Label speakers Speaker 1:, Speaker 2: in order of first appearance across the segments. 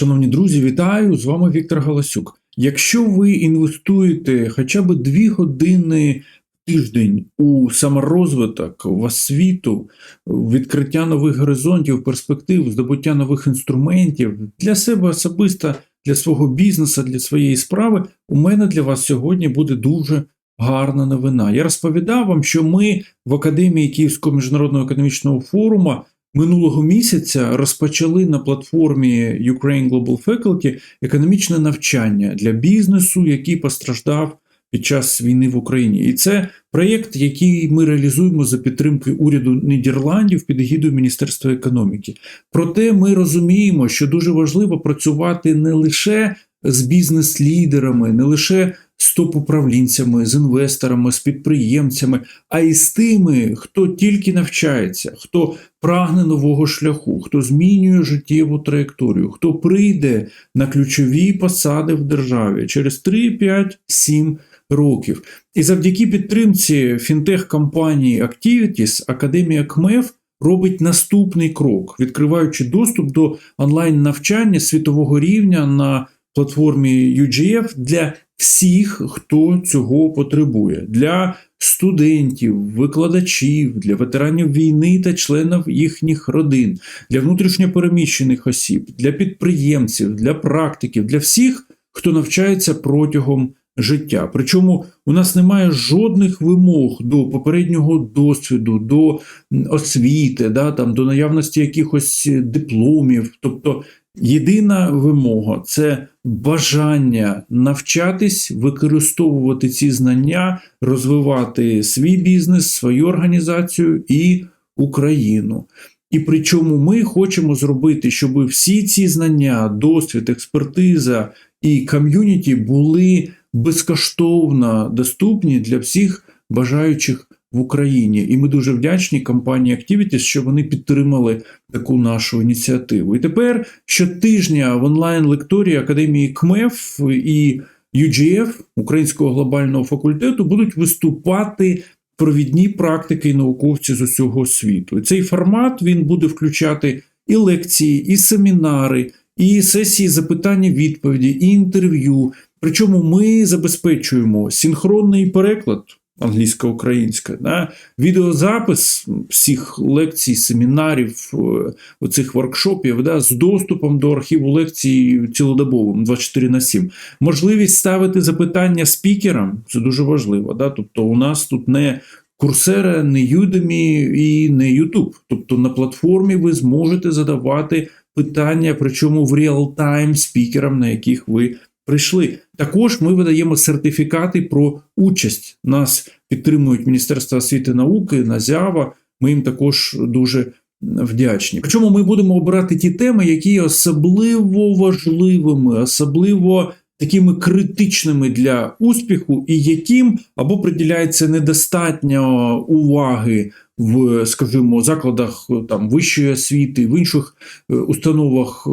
Speaker 1: Шановні друзі, вітаю! З вами Віктор Галасюк. Якщо ви інвестуєте хоча б 2 години в тиждень у саморозвиток, в освіту, відкриття нових горизонтів, перспектив, здобуття нових інструментів для себе особисто, для свого бізнесу, для своєї справи, у мене для вас сьогодні буде дуже гарна новина. Я розповідав вам, що ми в Академії Київського міжнародного економічного форуму минулого місяця розпочали на платформі Ukraine Global Faculty економічне навчання для бізнесу, який постраждав під час війни в Україні. І це проєкт, який ми реалізуємо за підтримки уряду Нідерландів під егідою Міністерства економіки. Проте ми розуміємо, що дуже важливо працювати не лише з бізнес-лідерами, не лише з топ-управлінцями, з інвесторами, з підприємцями, а й з тими, хто тільки навчається, хто прагне нового шляху, хто змінює життєву траєкторію, хто прийде на ключові посади в державі через 3, 5, 7 років. І завдяки підтримці фінтех-компанії Activities Академія КМЕФ робить наступний крок, відкриваючи доступ до онлайн-навчання світового рівня на платформі UGF для всіх, хто цього потребує, для студентів, викладачів, для ветеранів війни та членів їхніх родин, для внутрішньопереміщених осіб, для підприємців, для практиків, для всіх, хто навчається протягом життя. Причому у нас немає жодних вимог до попереднього досвіду, до освіти, да, там, до наявності якихось дипломів. Тобто єдина вимога це бажання навчатись, використовувати ці знання, розвивати свій бізнес, свою організацію і Україну. І причому ми хочемо зробити, щоб всі ці знання, досвід, експертиза і ком'юніті були безкоштовно доступні для всіх бажаючих в Україні. І ми дуже вдячні компанії Activities, що вони підтримали таку нашу ініціативу. І тепер щотижня в онлайн-лекторії Академії КМЕФ і UGF Українського глобального факультету будуть виступати. Провідні практики і науковці з усього світу. І цей формат він буде включати і лекції, і семінари, і сесії запитання, відповіді, і інтерв'ю. Причому ми забезпечуємо синхронний переклад англійсько-українська, да? відеозапис всіх лекцій, семінарів, е, оцих воркшопів да? з доступом до архіву лекцій цілодобовим 24 на 7. Можливість ставити запитання спікерам це дуже важливо. Да? Тобто, у нас тут не Курсера, не Udemy і не YouTube. Тобто на платформі ви зможете задавати питання, причому в реал-тайм спікерам, на яких ви прийшли. Також ми видаємо сертифікати про участь. Нас підтримують Міністерство освіти і науки, НАЗЯВА. Ми їм також дуже вдячні. Причому ми будемо обирати ті теми, які є особливо важливими, особливо такими критичними для успіху, і яким або приділяється недостатньо уваги в, скажімо, закладах там вищої освіти, в інших е, установах е,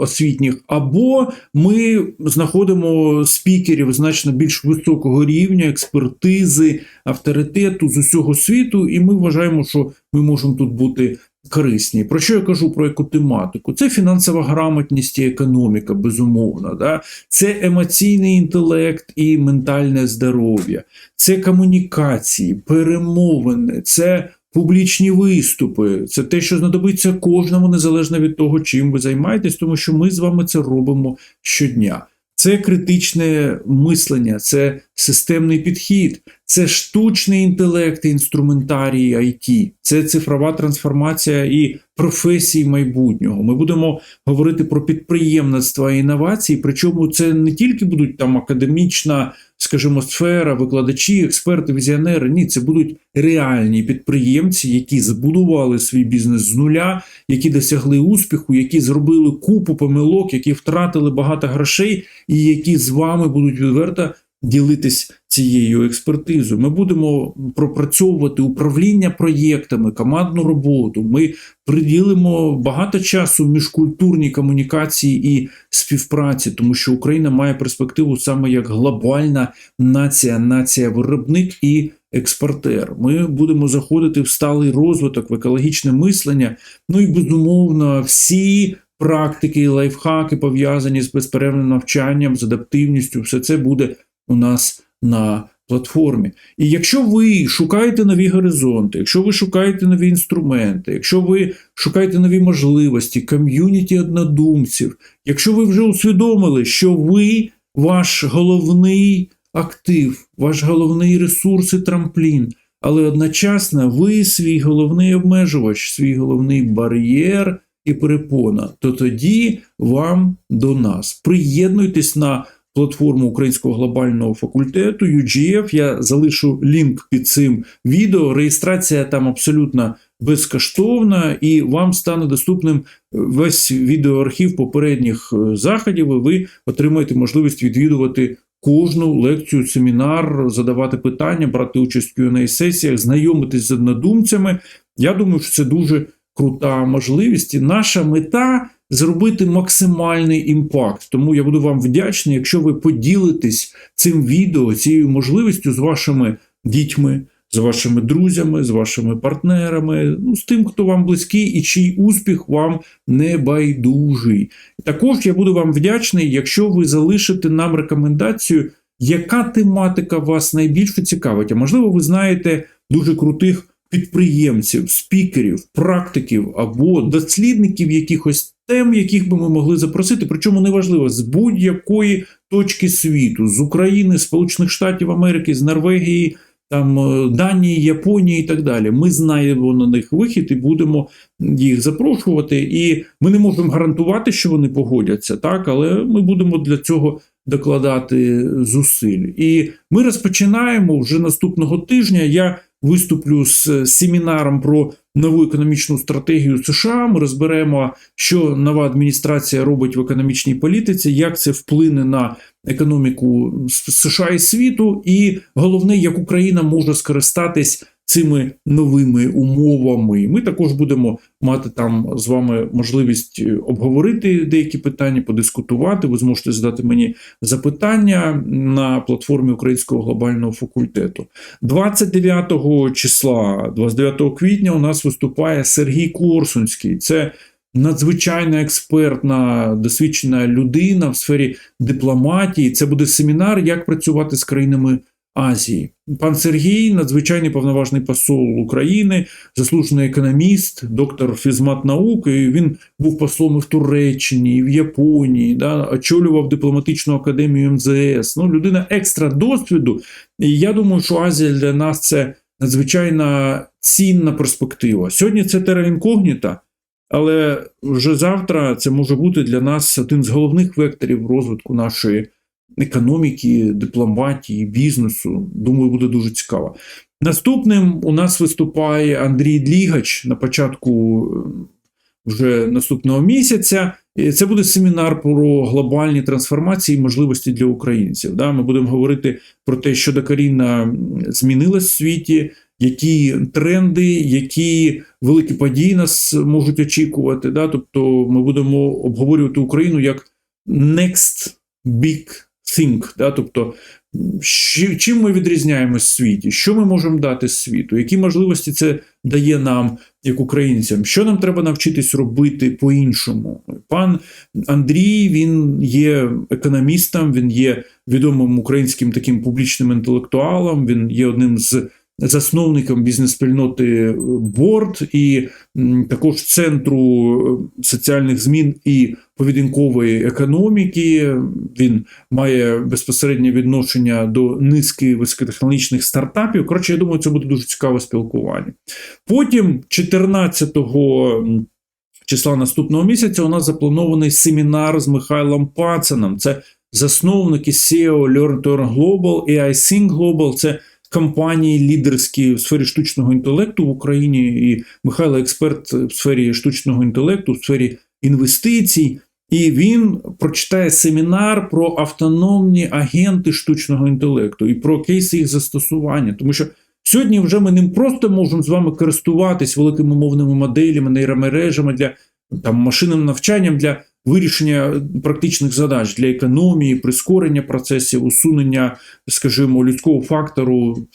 Speaker 1: освітніх, або ми знаходимо спікерів значно більш високого рівня, експертизи, авторитету з усього світу, і ми вважаємо, що ми можемо тут бути. Корисні. Про що я кажу про яку тематику? Це фінансова грамотність і економіка, безумовно. Да? Це емоційний інтелект і ментальне здоров'я, це комунікації, перемовини, це публічні виступи, це те, що знадобиться кожному, незалежно від того, чим ви займаєтесь, тому що ми з вами це робимо щодня. Це критичне мислення, це системний підхід, це штучний інтелект, інструментарій IT, це цифрова трансформація і професії майбутнього. Ми будемо говорити про підприємництво і інновації. Причому це не тільки будуть там академічна, скажімо, сфера, викладачі, експерти, візіонери. Ні, це будуть реальні підприємці, які збудували свій бізнес з нуля, які досягли успіху, які зробили купу помилок, які втратили багато грошей, і які з вами будуть відверто ділитись цією експертизою. Ми будемо пропрацьовувати управління проєктами, командну роботу. Ми приділимо багато часу міжкультурній комунікації і співпраці, тому що Україна має перспективу саме як глобальна нація, нація виробник і експортер. Ми будемо заходити в сталий розвиток, в екологічне мислення. Ну і безумовно, всі практики, лайфхаки пов'язані з безперервним навчанням, з адаптивністю, все це буде у нас на платформі. І якщо ви шукаєте нові горизонти, якщо ви шукаєте нові інструменти, якщо ви шукаєте нові можливості, ком'юніті однодумців, якщо ви вже усвідомили, що ви ваш головний актив, ваш головний ресурс і трамплін, але одночасно ви свій головний обмежувач, свій головний бар'єр і перепона, то тоді вам до нас. Приєднуйтесь на платформу Українського глобального факультету UGF. Я залишу лінк під цим відео. Реєстрація там абсолютно безкоштовна, і вам стане доступним весь відеоархів попередніх е, заходів. і Ви отримаєте можливість відвідувати. Кожну лекцію, семінар, задавати питання, брати участь в qa сесіях, знайомитись з однодумцями. Я думаю, що це дуже крута можливість. І наша мета зробити максимальний імпакт. Тому я буду вам вдячний, якщо ви поділитесь цим відео, цією можливістю з вашими дітьми, з вашими друзями, з вашими партнерами, ну з тим, хто вам близький і чий успіх вам не байдужий. Також я буду вам вдячний, якщо ви залишите нам рекомендацію. Яка тематика вас найбільше цікавить? А можливо, ви знаєте дуже крутих підприємців, спікерів, практиків або дослідників якихось тем, яких би ми могли запросити, причому неважливо з будь-якої точки світу, з України, Сполучених Штатів Америки, з Норвегії, там е, Данії, Японії і так далі. Ми знаємо на них вихід і будемо їх запрошувати. І ми не можемо гарантувати, що вони погодяться, так, але ми будемо для цього. Докладати зусиль, і ми розпочинаємо вже наступного тижня. Я виступлю з семінаром про нову економічну стратегію США. Ми розберемо, що нова адміністрація робить в економічній політиці, як це вплине на економіку США і світу, і головне, як Україна може скористатись цими новими умовами. Ми також будемо мати там з вами можливість обговорити деякі питання, подискутувати. Ви зможете задати мені запитання на платформі Українського глобального факультету. 29 числа, 29 квітня, у нас виступає Сергій Корсунський. Це Надзвичайно експертна, досвідчена людина в сфері дипломатії. Це буде семінар, як працювати з країнами Азії. Пан Сергій, надзвичайний повноважний посол України, заслужений економіст, доктор фізмат наук. І Він був послом і в Туреччині, і в Японії, да, очолював дипломатичну академію МЗС. Ну, людина екстра досвіду. І я думаю, що Азія для нас це надзвичайно цінна перспектива. Сьогодні це тера інкогніта, але вже завтра це може бути для нас один з головних векторів розвитку нашої економіки, дипломатії, бізнесу. Думаю, буде дуже цікаво. Наступним у нас виступає Андрій Длігач на початку е, вже наступного місяця. Це буде семінар про глобальні трансформації і можливості для українців. Ми будемо говорити про те, що докорінно змінилось в світі, які тренди, які великі події нас можуть очікувати. Тобто ми будемо обговорювати Україну як next big think, да? тобто чим ми відрізняємось світі, що ми можемо дати світу, які можливості це дає нам, як українцям, що нам треба навчитись робити по-іншому. Пан Андрій він є економістом, він є відомим українським таким публічним інтелектуалом, він є одним з засновником бізнес-спільноти Борд і також центру соціальних змін і поведінкової економіки. Він має безпосереднє відношення до низки високотехнологічних стартапів. Коротше, я думаю, це буде дуже цікаве спілкування. Потім, 14 числа наступного місяця, у нас запланований семінар з Михайлом Пацаном. Це засновники SEO Learn to Earn Global, AI Think Global. Це компанії лідерські в сфері штучного інтелекту в Україні, і Михайло експерт в сфері штучного інтелекту, в сфері інвестицій. І він прочитає семінар про автономні агенти штучного інтелекту і про кейси їх застосування. Тому що сьогодні вже ми ним просто можемо з вами користуватись великими мовними моделями, нейромережами для там машинним навчанням для вирішення практичних задач для економії, прискорення процесів, усунення, скажімо, людського фактору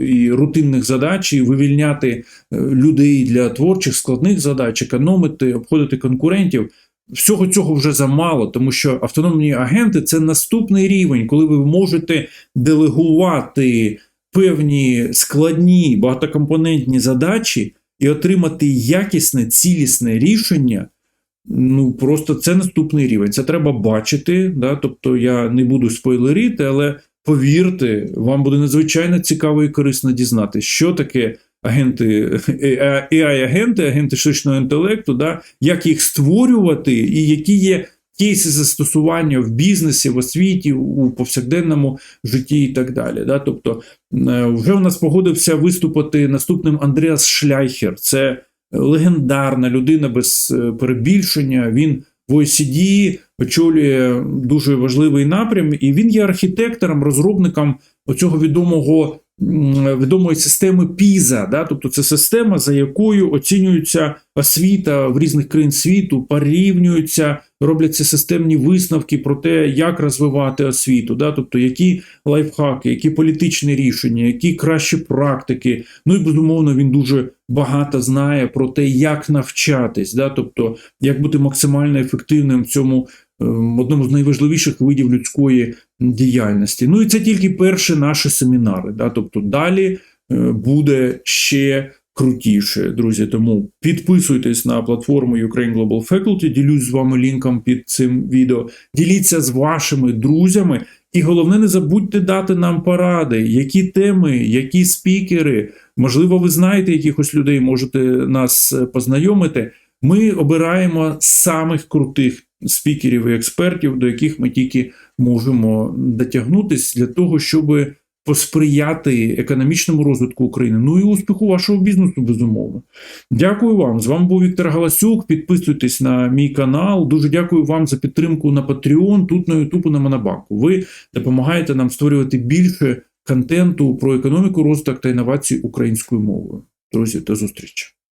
Speaker 1: і рутинних задач, і вивільняти е, людей для творчих складних задач, економити, обходити конкурентів. всього цього вже замало, тому що автономні агенти це наступний рівень, коли ви можете делегувати певні складні багатокомпонентні задачі і отримати якісне, цілісне рішення. Ну, просто це наступний рівень. Це треба бачити. Да? Тобто я не буду спойлерити, але повірте, вам буде надзвичайно цікаво і корисно дізнатися, що таке агенти AI-агенти, агенти штучного інтелекту, да? як їх створювати, і які є кейси застосування в бізнесі, в освіті, у повсякденному житті і так далі. Да? Тобто, е, вже у нас погодився виступити наступним Андреас Шляйхер. Це легендарна людина без е, перебільшення. Він в OECD очолює дуже важливий напрям, і він є архітектором, розробником оцього відомого відомої системи PISA. Да? Тобто це система, за якою оцінюється освіта в різних країн світу, порівнюються, робляться системні висновки про те, як розвивати освіту, да? тобто які лайфхаки, які політичні рішення, які кращі практики. Ну і безумовно він дуже багато знає про те, як навчатись, да? тобто як бути максимально ефективним в цьому одному з найважливіших видів людської діяльності. Ну і це тільки перші наші семінари. Да? Тобто далі е, буде ще крутіше, друзі. Тому підписуйтесь на платформу Ukraine Global Faculty, ділюсь з вами лінком під цим відео. Діліться з вашими друзями. І головне, не забудьте дати нам поради, які теми, які спікери. Можливо, ви знаєте якихось людей, можете нас е, познайомити. Ми обираємо самих крутих спікерів і експертів, до яких ми тільки можемо дотягнутися для того, щоб посприяти економічному розвитку України. Ну і успіху вашого бізнесу, безумовно. Дякую вам. З вами був Віктор Галасюк. Підписуйтесь на мій канал. Дуже дякую вам за підтримку на Patreon, тут на YouTube, на Монобанку. Ви допомагаєте нам створювати більше контенту про економіку, розвиток та інновації українською мовою. Друзі, до зустрічі!